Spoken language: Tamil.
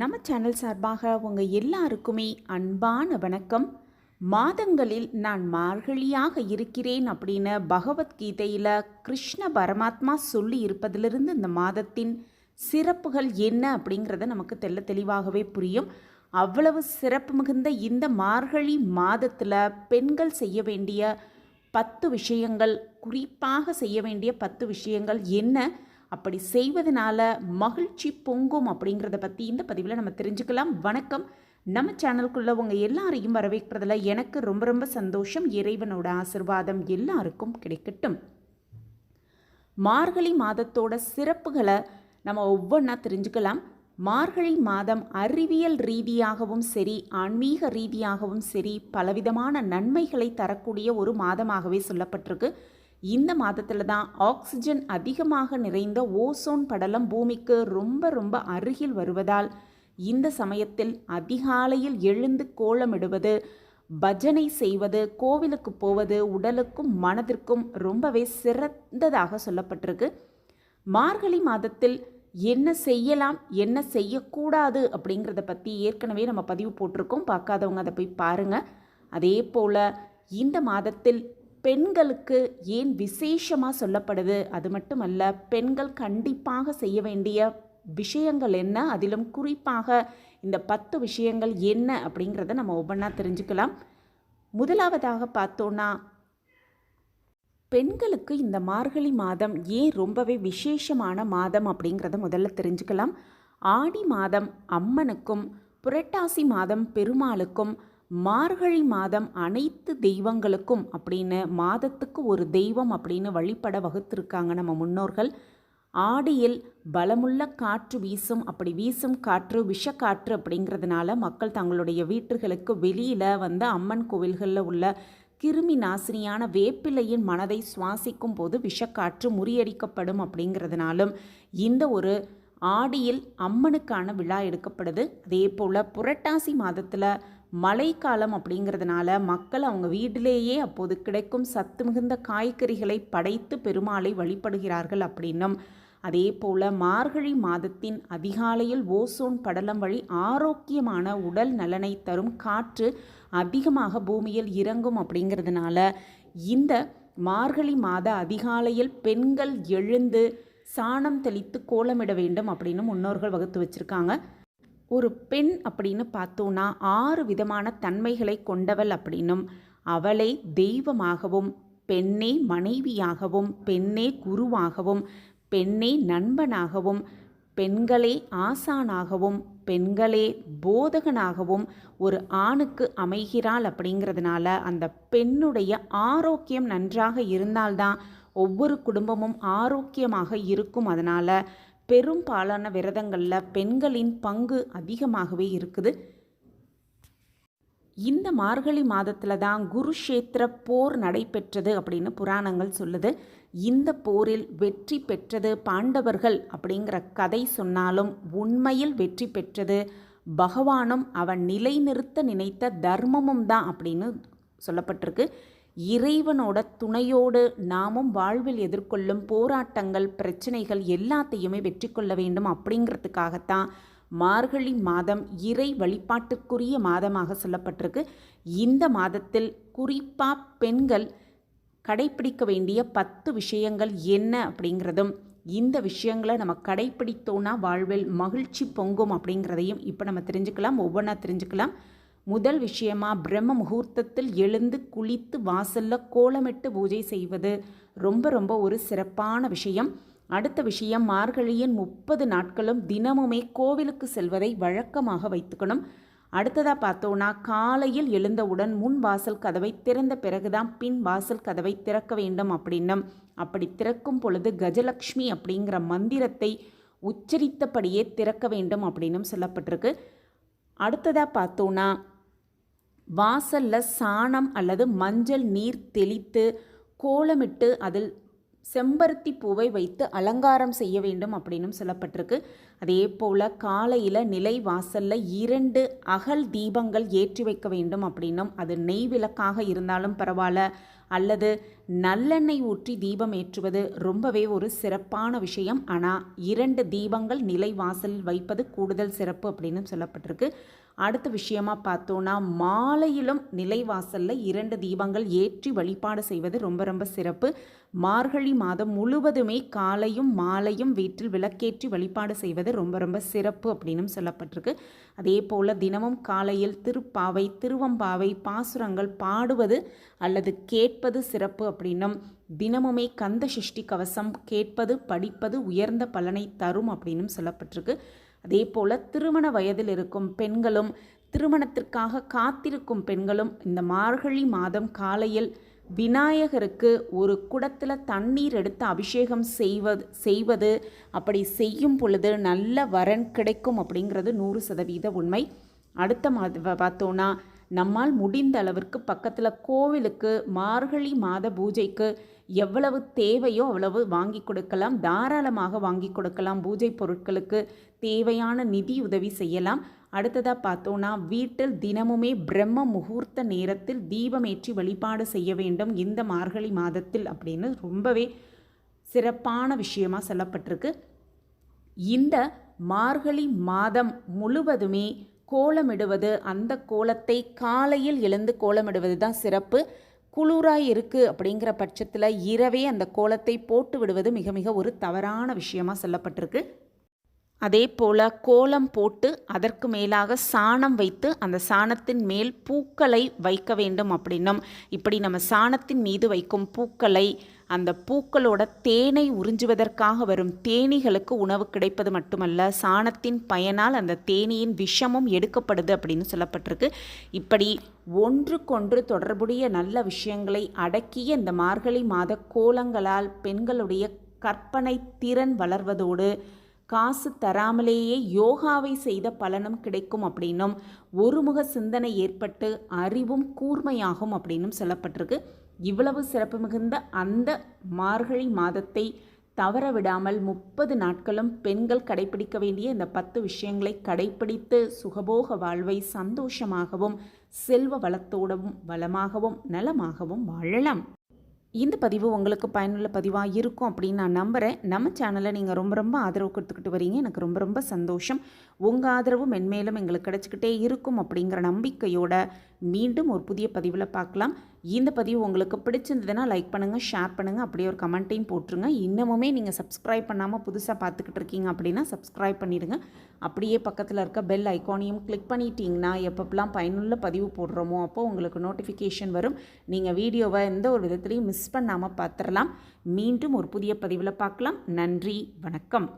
நம்ம சேனல் சார்பாக உங்கள் எல்லாருக்குமே அன்பான வணக்கம். மாதங்களில் நான் மார்கழியாக இருக்கிறேன் அப்படின்னு பகவத்கீதையில் கிருஷ்ண பரமாத்மா சொல்லி இருப்பதிலிருந்து இந்த மாதத்தின் சிறப்புகள் என்ன அப்படிங்கிறத நமக்கு தெள்ள தெளிவாகவே புரியும். அவ்வளவு சிறப்பு மிகுந்த இந்த மார்கழி மாதத்தில் பெண்கள் செய்ய வேண்டிய பத்து விஷயங்கள் குறிப்பாக செய்ய வேண்டிய பத்து விஷயங்கள் என்ன? அப்படி செய்வதனால மகிழ்ச்சி பொங்கும் அப்படிங்கிறத பற்றி இந்த பதிவில் நம்ம தெரிஞ்சுக்கலாம். வணக்கம். நம்ம சேனலுக்குள்ளே உங்கள் எல்லாரையும் வரவேற்கிறதுல எனக்கு ரொம்ப ரொம்ப சந்தோஷம். இறைவனோட ஆசிர்வாதம் எல்லாருக்கும் கிடைக்கட்டும். மார்கழி மாதத்தோட சிறப்புகளை நம்ம ஒவ்வொன்றா தெரிஞ்சுக்கலாம். மார்கழி மாதம் அறிவியல் ரீதியாகவும் சரி ஆன்மீக ரீதியாகவும் சரி பலவிதமான நன்மைகளை தரக்கூடிய ஒரு மாதமாகவே சொல்லப்பட்டிருக்கு. இந்த மாதத்தில் தான் ஆக்சிஜன் அதிகமாக நிறைந்த ஓசோன் படலம் பூமிக்கு ரொம்ப ரொம்ப அருகில் வருவதால் இந்த சமயத்தில் அதிகாலையில் எழுந்து கோலமிடுவது பஜனை செய்வது கோவிலுக்கு போவது உடலுக்கும் மனதிற்கும் ரொம்பவே சிறந்ததாக சொல்லப்பட்டிருக்கு. மார்கழி மாதத்தில் என்ன செய்யலாம் என்ன செய்யக்கூடாது அப்படிங்கிறத பற்றி ஏற்கனவே நம்ம பதிவு போட்டிருக்கோம். பார்க்காதவங்க அதை போய் பாருங்கள் அதே போல் இந்த மாதத்தில் பெண்களுக்கு ஏன் விசேஷமாக சொல்லப்படுது? அது மட்டுமல்ல பெண்கள் கண்டிப்பாக செய்ய வேண்டிய விஷயங்கள் என்ன? அதிலும் குறிப்பாக இந்த பத்து விஷயங்கள் என்ன? அப்படிங்கிறத நம்ம ஒவ்வொன்றா தெரிஞ்சுக்கலாம். முதலாவதாக பார்த்தோன்னா பெண்களுக்கு இந்த மார்கழி மாதம் ஏன் ரொம்பவே விசேஷமான மாதம் அப்படிங்கிறத முதல்ல தெரிஞ்சுக்கலாம். ஆடி மாதம் அம்மனுக்கும் புரட்டாசி மாதம் பெருமாளுக்கும் மார்கழி மாதம் அனைத்து தெய்வங்களுக்கும் அப்படின்னு மாதத்துக்கு ஒரு தெய்வம் அப்படின்னு வழிபட வகுத்திருக்காங்க நம்ம முன்னோர்கள். ஆடியில் பலமுள்ள காற்று வீசும் அப்படி வீசும் காற்று விஷக்காற்று அப்படிங்கிறதுனால மக்கள் தங்களுடைய வீட்டுகளுக்கு வெளியில் வந்து அம்மன் கோவில்களில் உள்ள கிருமி நாசினியான வேப்பிலையின் மனதை சுவாசிக்கும் போது விஷக்காற்று முறியடிக்கப்படும் அப்படிங்கிறதுனாலும் இந்த ஒரு ஆடியில் அம்மனுக்கான விழா எடுக்கப்படுது. அதே போல் புரட்டாசி மாதத்தில் மழைக்காலம் அப்படிங்கிறதுனால மக்கள் அவங்க வீட்டிலேயே அப்போது கிடைக்கும் சத்து மிகுந்த காய்கறிகளை படைத்து பெருமாளை வழிபடுகிறார்கள் அப்படின்னும். அதே போல் மார்கழி மாதத்தின் அதிகாலையில் ஓசோன் படலம் வழி ஆரோக்கியமான உடல் நலனை தரும் காற்று அதிகமாக பூமியில் இறங்கும் அப்படிங்கிறதுனால இந்த மார்கழி மாத அதிகாலையில் பெண்கள் எழுந்து சாணம் தெளித்து கோலமிட வேண்டும் அப்படின்னு முன்னோர்கள் வகுத்து வச்சுருக்காங்க. ஒரு பெண் அப்படின்னு பார்த்தோன்னா ஆறு விதமான தன்மைகளை கொண்டவள் அப்படின்னும். அவளை தெய்வமாகவும் பெண்ணே மனைவியாகவும் பெண்ணே குருவாகவும் பெண்ணே நண்பனாகவும் பெண்களே ஆசானாகவும் பெண்களே போதகனாகவும் ஒரு ஆணுக்கு அமைகிறாள் அப்படிங்கிறதுனால அந்த பெண்ணுடைய ஆரோக்கியம் நன்றாக இருந்தால்தான் ஒவ்வொரு குடும்பமும் ஆரோக்கியமாக இருக்கும். அதனால் பெரும்பாலான விரதங்களில் பெண்களின் பங்கு அதிகமாகவே இருக்குது. இந்த மார்கழி மாதத்தில் தான் குருஷேத்திர போர் நடைபெற்றது அப்படின்னு புராணங்கள் சொல்லுது. இந்த போரில் வெற்றி பெற்றது பாண்டவர்கள் அப்படிங்கிற கதை சொன்னாலும் உண்மையில் வெற்றி பெற்றது. பகவானும் அவன் நிலைநிறுத்த நினைத்த தர்மமும் தான் அப்படின்னு சொல்லப்பட்டிருக்கு. இறைவனோட துணையோடு நாமும் வாழ்வில் எதிர்கொள்ளும் போராட்டங்கள் பிரச்சனைகள் எல்லாத்தையுமே வெற்றி கொள்ள வேண்டும் அப்படிங்கிறதுக்காகத்தான் மார்கழி மாதம் இறை வழிபாட்டுக்குரிய மாதமாக சொல்லப்பட்டிருக்கு. இந்த மாதத்தில் குறிப்பாக பெண்கள் கடைப்பிடிக்க வேண்டிய பத்து விஷயங்கள் என்ன அப்படிங்கிறதும் இந்த விஷயங்களை நம்ம கடைப்பிடித்தோன்னா வாழ்வில் மகிழ்ச்சி பொங்கும் அப்படிங்கிறதையும் இப்போ நம்ம தெரிஞ்சுக்கலாம் ஒவ்வொன்றா தெரிஞ்சுக்கலாம். முதல் விஷயமா பிரம்ம முகூர்த்தத்தில் எழுந்து குளித்து வாசல்ல கோலமிட்டு பூஜை செய்வது. ரொம்ப ரொம்ப ஒரு சிறப்பான விஷயம். அடுத்த விஷயம் மார்கழியின் முப்பது நாட்களும் தினமுமே கோவிலுக்கு செல்வதை வழக்கமாக வைத்துக்கணும். அடுத்ததாக பார்த்தோன்னா காலையில் எழுந்தவுடன் முன் வாசல் கதவை திறந்த பிறகுதான் பின் வாசல் கதவை திறக்க வேண்டும் அப்படின்னும். அப்படி திறக்கும் பொழுது கஜலக்ஷ்மி அப்படிங்கிற மந்திரத்தை உச்சரித்தபடியே திறக்க வேண்டும் அப்படின்னும் சொல்லப்பட்டிருக்கு. அடுத்ததாக பார்த்தோன்னா வாசலில் சாணம் அல்லது மஞ்சள் நீர் தெளித்து கோலமிட்டு அதில் செம்பருத்தி பூவை வைத்து அலங்காரம் செய்ய வேண்டும் அப்படின்னும் சொல்லப்பட்டிருக்கு. அதே போல் காலையில் நிலை வாசலில் இரண்டு அகல் தீபங்கள் ஏற்றி வைக்க வேண்டும் அப்படின்னும் அது நெய் விளக்காக இருந்தாலும் பரவாயில்ல அல்லது நல்லெண்ணெய் ஊற்றி தீபம் ஏற்றுவது ரொம்பவே ஒரு சிறப்பான விஷயம். ஆனால் இரண்டு தீபங்கள் நிலை வாசலில் வைப்பது கூடுதல் சிறப்பு அப்படின்னு சொல்லப்பட்டிருக்கு. அடுத்த விஷயமா பார்த்தோன்னா மாலையிலும் நிலைவாசலில் இரண்டு தீபங்கள் ஏற்றி வழிபாடு செய்வது ரொம்ப ரொம்ப சிறப்பு. மார்கழி மாதம் முழுவதுமே காலையும் மாலையும் வீட்டில் விளக்கேற்றி வழிபாடு செய்வது ரொம்ப ரொம்ப சிறப்பு அப்படின்னும் சொல்லப்பட்டிருக்கு. அதே போல் தினமும் காலையில் திருப்பாவை திருவம்பாவை பாசுரங்கள் பாடுவது அல்லது கேட்பது சிறப்பு அப்படின்னும் தினமுமே கந்த சஷ்டி கவசம் கேட்பது படிப்பது உயர்ந்த பலனை தரும் அப்படின்னும் சொல்லப்பட்டிருக்கு. அதே போல் திருமண வயதில் இருக்கும் பெண்களும் திருமணத்திற்காக காத்திருக்கும் பெண்களும் இந்த மார்கழி மாதம் காலையில் விநாயகருக்கு ஒரு குடத்தில் தண்ணீர் எடுத்து அபிஷேகம் செய்வது செய்வது அப்படி செய்யும் பொழுது நல்ல வரன் கிடைக்கும் அப்படிங்கிறது நூறு சதவீத உண்மை. அடுத்த மாத பார்த்தோன்னா நம்மால் முடிந்த அளவிற்கு பக்கத்தில் கோவிலுக்கு மார்கழி மாத பூஜைக்கு எவ்வளவு தேவையோ அவ்வளவு வாங்கி கொடுக்கலாம். தாராளமாக வாங்கி கொடுக்கலாம். பூஜை பொருட்களுக்கு தேவையான நிதி உதவி செய்யலாம். அடுத்ததாக பார்த்தோன்னா வீட்டில் தினமுமே பிரம்ம முகூர்த்த நேரத்தில் தீபமேற்றி வழிபாடு செய்ய வேண்டும். இந்த மார்கழி மாதத்தில் அப்படின்னு ரொம்பவே சிறப்பான விஷயமாக சொல்லப்பட்டிருக்கு. இந்த மார்கழி மாதம் முழுவதுமே கோலமிடுவது அந்த கோலத்தை காலையில் எழுந்து கோலமிடுவது தான் சிறப்பு. குளிராக இருக்குது அப்படிங்கிற பட்சத்தில் இரவே அந்த கோலத்தை போட்டு விடுவது மிக மிக ஒரு தவறான விஷயமாக சொல்லப்பட்டிருக்கு. அதே போல் கோலம் போட்டு அதற்கு மேலாக சாணம் வைத்து அந்த சாணத்தின் மேல் பூக்களை வைக்க வேண்டும் அப்படின்னும். இப்படி நம்ம சாணத்தின் மீது வைக்கும் பூக்களை அந்த பூக்களோட தேனை உறிஞ்சுவதற்காக வரும் தேனீகளுக்கு உணவு கிடைப்பது மட்டுமல்ல சாணத்தின் பயனால் அந்த தேனியின் விஷமும் எடுக்கப்படுது அப்படின்னு சொல்லப்பட்டிருக்கு. இப்படி ஒன்றுக்கொன்று தொடர்புடைய நல்ல விஷயங்களை அடக்கிய இந்த மார்கழி மாத கோலங்களால் பெண்களுடைய கற்பனை திறன் வளர்வதோடு காசு தராமலேயே யோகாவை செய்த பலனும் கிடைக்கும் அப்படின்னும் ஒருமுக சிந்தனை ஏற்பட்டு அறிவும் கூர்மையாகும் அப்படின்னும் சொல்லப்பட்டிருக்கு. இவ்வளவு சிறப்பு மிகுந்த அந்த மார்கழி மாதத்தை தவற விடாமல் முப்பது நாட்களும் பெண்கள் கடைபிடிக்க வேண்டிய இந்த பத்து விஷயங்களை கடைபிடித்து சுகபோக வாழ்வை சந்தோஷமாகவும் செல்வ வளத்தோடவும் வளமாகவும் நலமாகவும் வாழலாம். இந்த பதிவு உங்களுக்கு பயனுள்ள பதிவாக இருக்கும் அப்படின்னு நான் நம்புகிறேன் நம்ம சேனலை நீங்கள் ரொம்ப ரொம்ப ஆதரவு கொடுத்துக்கிட்டு வரீங்க. எனக்கு ரொம்ப ரொம்ப சந்தோஷம். உங்கள் ஆதரவு மென்மேலும் எங்களுக்கு கிடச்சிக்கிட்டே இருக்கும் அப்படிங்கிற நம்பிக்கையோட மீண்டும் ஒரு புதிய பதிவில் பார்க்கலாம். இந்த பதிவு உங்களுக்கு பிடிச்சிருந்ததுன்னா லைக் பண்ணுங்கள் ஷேர் பண்ணுங்கள் அப்படியே ஒரு கமெண்ட்டையும் போட்டுருங்க. இன்னமுமே நீங்கள் சப்ஸ்கிரைப் பண்ணாமல் புதுசாக பார்த்துக்கிட்டு இருக்கீங்க அப்படின்னா சப்ஸ்கிரைப் பண்ணிடுங்க. அப்படியே பக்கத்தில் இருக்க பெல் ஐக்கானையும் கிளிக் பண்ணிட்டீங்கன்னா எப்பப்பெல்லாம் பயனுள்ள பதிவு போடுறோமோ அப்போ உங்களுக்கு நோட்டிஃபிகேஷன் வரும். நீங்கள் வீடியோவை எந்த ஒரு விதத்துலையும் மிஸ் பண்ணாமல் பார்த்துடலாம். மீண்டும் ஒரு புதிய பதிவில் பார்க்கலாம். நன்றி வணக்கம்.